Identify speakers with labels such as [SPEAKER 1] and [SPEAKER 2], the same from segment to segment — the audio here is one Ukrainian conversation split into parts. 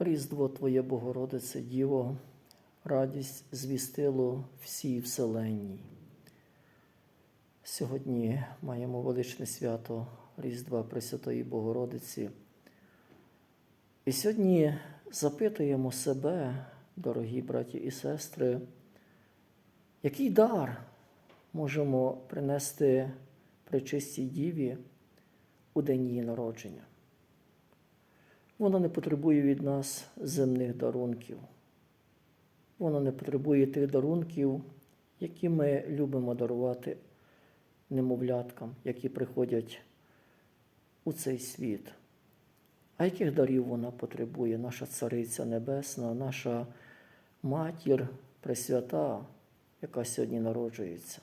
[SPEAKER 1] Різдво Твоє, Богородице Діво, радість звістило всій вселенній. Сьогодні маємо величне свято Різдва Пресвятої Богородиці. І сьогодні запитуємо себе, дорогі браті і сестри, який дар можемо принести пречистій Діві у день її народження. Вона не потребує від нас земних дарунків. Вона не потребує тих дарунків, які ми любимо дарувати немовляткам, які приходять у цей світ. А яких дарів вона потребує, наша Цариця Небесна, наша матір Пресвята, яка сьогодні народжується?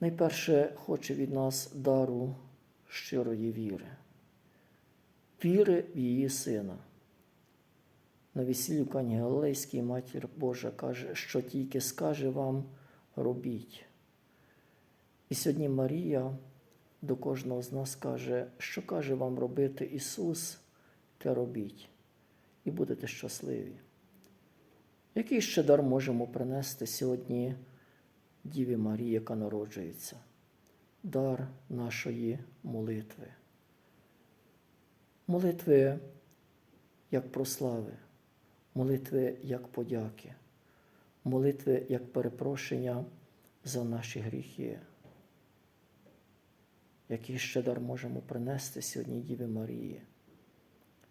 [SPEAKER 1] Найперше хоче від нас дару щирої віри, віри в її сина. На весіллі в Кані Галилейській матір Божа каже, що тільки скаже вам, робіть. І сьогодні Марія до кожного з нас каже, що каже вам робити Ісус, те робіть, і будете щасливі. Який ще дар можемо принести сьогодні Діві Марії, яка народжується? Дар нашої молитви. Молитви як прослави, молитви як подяки, молитви як перепрошення за наші гріхи. Який ще дар можемо принести сьогодні Діві Марії?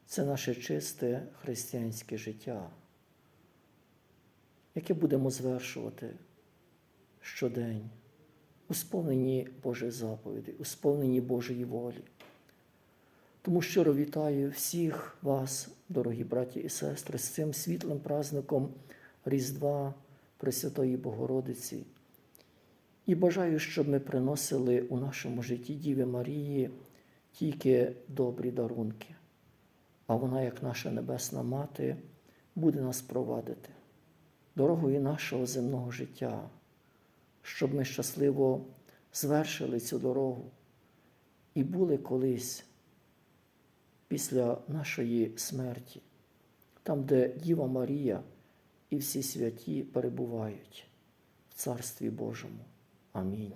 [SPEAKER 1] Це наше чисте християнське життя, яке будемо звершувати щодень у сповненні Божої заповіді, у сповненні Божої волі. Тому щиро вітаю всіх вас, дорогі браті і сестри, з цим світлим праздником Різдва Пресвятої Богородиці. І бажаю, щоб ми приносили у нашому житті Діви Марії тільки добрі дарунки, а вона, як наша Небесна Мати, буде нас провадити дорогою нашого земного життя, щоб ми щасливо звершили цю дорогу і були колись після нашої смерті, там, де Діва Марія і всі святі перебувають в Царстві Божому. Амінь.